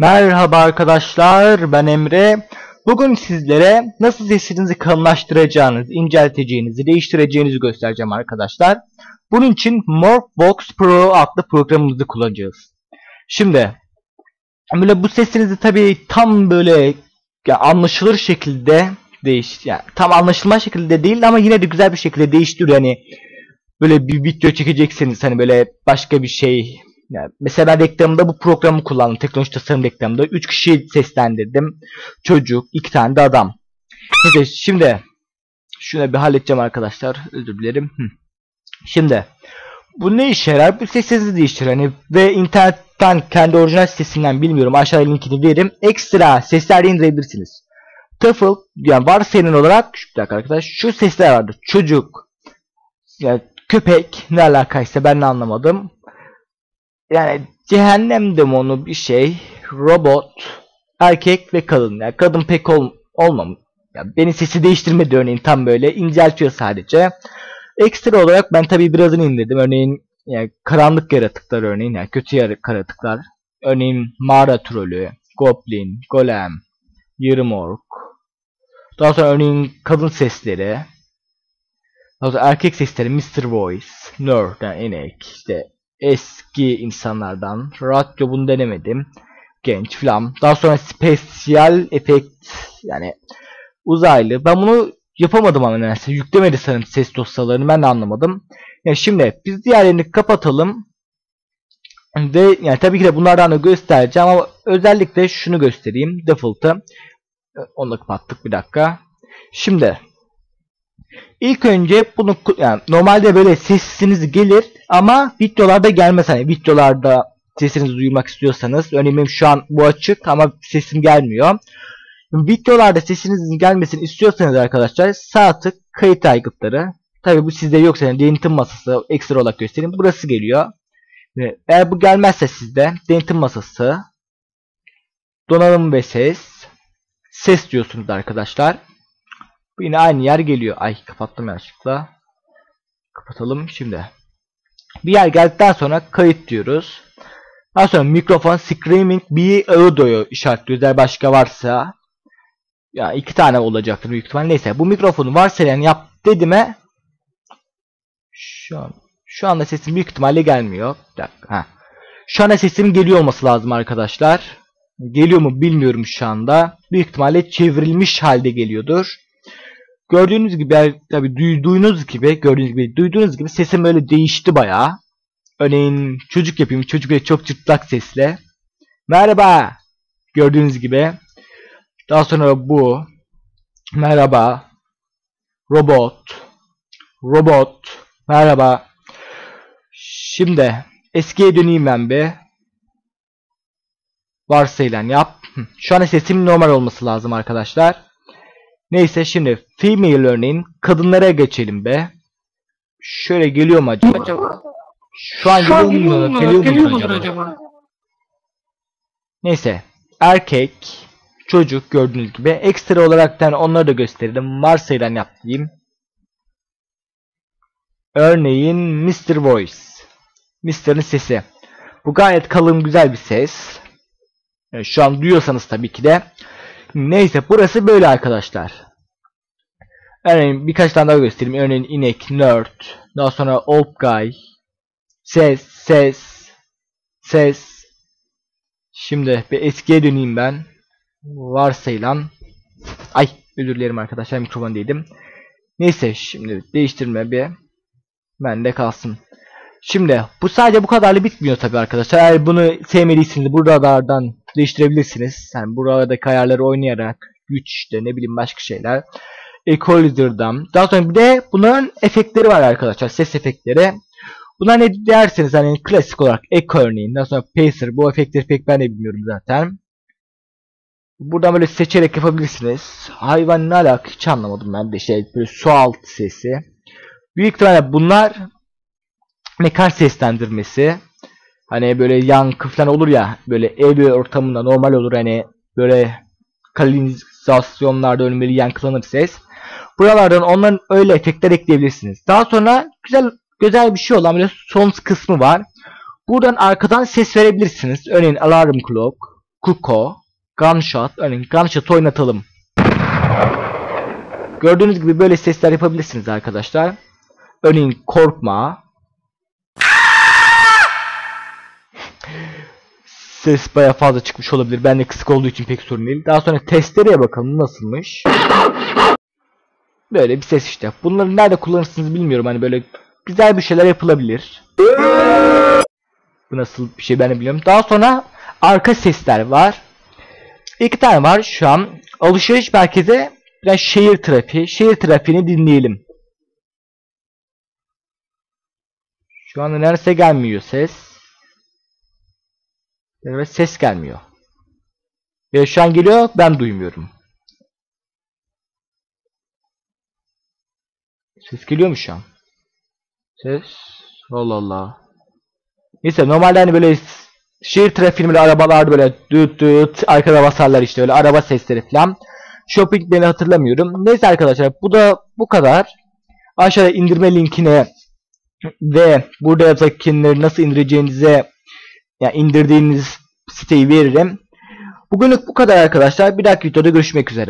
Merhaba arkadaşlar, ben Emre. Bugün sizlere nasıl sesinizi kalınlaştıracağınız, incelteceğinizi, değiştireceğinizi göstereceğim arkadaşlar. Bunun için Morphbox Pro adlı programımızı kullanacağız. Şimdi, böyle bu sesinizi tabii tam böyle ya anlaşılır şekilde değiş, yani tam anlaşılma şekilde değil ama yine de güzel bir şekilde değiştiriyor. Yani böyle bir video çekecekseniz hani böyle başka bir şey yani mesela ben reklamda bu programı kullandım. Teknoloji tasarım reklamında. 3 kişi seslendirdim. Çocuk, iki tane de adam. Neyse şimdi şunu bir halledeceğim arkadaşlar. Özür dilerim. Şimdi bu ne işe yarar? Bu sesinizi değiştirir. Hani ve internetten kendi orijinal sitesinden bilmiyorum. Aşağıya linkini veririm. Ekstra sesler indirebilirsiniz. TOEFL yani varsayılan olarak şu arkadaş şu sesler vardı. Çocuk yani köpek ne alakaysa ben de anlamadım yani cehennem demonu bir şey, robot, erkek ve kadın. Yani kadın pek ol, olmam. Yani beni sesi değiştirmedi örneğin tam böyle inceltiyor sadece. Ekstra olarak ben tabi birazını indirdim. Örneğin yani karanlık yaratıklar örneğin yani kötü yaratıklar. Örneğin mağara trolü, goblin, golem, yarım ork. Daha sonra örneğin kadın sesleri. Daha sonra erkek sesleri Mr. Voice, Nerd yani inek, işte eski insanlardan. Radyo bunu denemedim. Genç falan. Daha sonra spesiyal efekt yani uzaylı. Ben bunu yapamadım ama nedense. Yüklemedi sanırım ses dosyalarını ben de anlamadım. Yani şimdi biz diğerlerini kapatalım. Ve yani tabii ki de bunlardan da göstereceğim ama özellikle şunu göstereyim. Default'ı. Onu da kapattık bir dakika. Şimdi İlk önce bunu yani normalde böyle sesiniz gelir ama videolarda gelmez hani videolarda sesinizi duymak istiyorsanız örneğin şu an bu açık ama sesim gelmiyor. Videolarda sesinizin gelmesini istiyorsanız arkadaşlar sağ tık kayıt aygıtları. Tabi bu sizde yoksa yani denetim masası ekstra olarak göstereyim. Burası geliyor. Eğer bu gelmezse sizde denetim masası donanım ve ses ses diyorsunuz arkadaşlar. Bu yine aynı yer geliyor. Ay kapattım yanlışlıkla. Kapatalım şimdi. Bir yer geldikten sonra kayıt diyoruz. Daha sonra mikrofon screaming bir audio'yu işaretliyoruz. Eğer başka varsa ya iki tane olacaktır büyük ihtimal. Neyse bu mikrofonu varsayılan yap dedime şu an şu anda sesim büyük ihtimalle gelmiyor. Bir dakika. Ha. Şu anda sesim geliyor olması lazım arkadaşlar. Geliyor mu bilmiyorum şu anda. Büyük ihtimalle çevrilmiş halde geliyordur. Gördüğünüz gibi tabi duyduğunuz gibi gördüğünüz gibi duyduğunuz gibi sesim böyle değişti bayağı. Örneğin çocuk yapayım. Çocuk böyle çok çıplak sesle. Merhaba. Gördüğünüz gibi. Daha sonra bu. Merhaba. Robot. Robot. Merhaba. Şimdi eskiye döneyim ben bir. Varsayılan yap. Şu an sesim normal olması lazım arkadaşlar. Neyse şimdi female örneğin kadınlara geçelim be. Şöyle geliyor mu acaba? acaba? Şu an Şu geliyor, mu? Geliyor, geliyor mudur acaba? acaba? Neyse erkek çocuk gördüğünüz gibi ekstra olarak yani onları da gösterelim. Varsayılan yaptığım. Örneğin Mr. Voice. Mr'ın sesi. Bu gayet kalın güzel bir ses. Yani şu an duyuyorsanız tabii ki de Neyse burası böyle arkadaşlar. Örneğin birkaç tane daha göstereyim. Örneğin inek, nerd, daha sonra old guy, ses, ses, ses. Şimdi bir eskiye döneyim ben. Varsayılan. Ay özür dilerim arkadaşlar mikrofon değildim. Neyse şimdi değiştirme bir. Bende kalsın. Şimdi bu sadece bu kadarla bitmiyor tabi arkadaşlar. Eğer bunu sevmediyseniz buralardan değiştirebilirsiniz. Yani buradaki ayarları oynayarak güç işte ne bileyim başka şeyler. Equalizer'dan. Daha sonra bir de bunların efektleri var arkadaşlar. Ses efektleri. Bunlar ne derseniz hani klasik olarak Echo örneğin. Daha sonra Pacer. Bu efektleri pek ben de bilmiyorum zaten. Buradan böyle seçerek yapabilirsiniz. Hayvan ne alaka hiç anlamadım ben de şey böyle su altı sesi. Büyük ihtimalle bunlar mekar seslendirmesi. Hani böyle yankı falan olur ya böyle ev ortamında normal olur hani böyle kalinizasyonlarda ölmeli yankılanır ses. Buralardan onların öyle efektler ekleyebilirsiniz. Daha sonra güzel güzel bir şey olan böyle son kısmı var. Buradan arkadan ses verebilirsiniz. Örneğin alarm clock, Kuko, Gunshot. Örneğin Gunshot oynatalım. Gördüğünüz gibi böyle sesler yapabilirsiniz arkadaşlar. Örneğin korkma. Ses baya fazla çıkmış olabilir. Ben de kısık olduğu için pek sorun değil. Daha sonra testereye bakalım nasılmış. Böyle bir ses işte. Bunları nerede kullanırsınız bilmiyorum. Hani böyle güzel bir şeyler yapılabilir. Bu nasıl bir şey ben de bilmiyorum. Daha sonra arka sesler var. İki tane var şu an. Alışveriş merkezi biraz şehir trafiği. Şehir trafiğini dinleyelim. Şu anda neredeyse gelmiyor ses. Evet ses gelmiyor. Ve şu an geliyor ben duymuyorum. Ses geliyor mu şu an? Ses. Allah Allah. Neyse normalde hani böyle şehir trafiğinde arabalar böyle düt düt arkada basarlar işte öyle araba sesleri falan. Shopping beni hatırlamıyorum. Neyse arkadaşlar bu da bu kadar. Aşağıda indirme linkine ve burada yazdakileri nasıl indireceğinize yani indirdiğiniz siteyi veririm. Bugünlük bu kadar arkadaşlar. Bir dahaki videoda görüşmek üzere.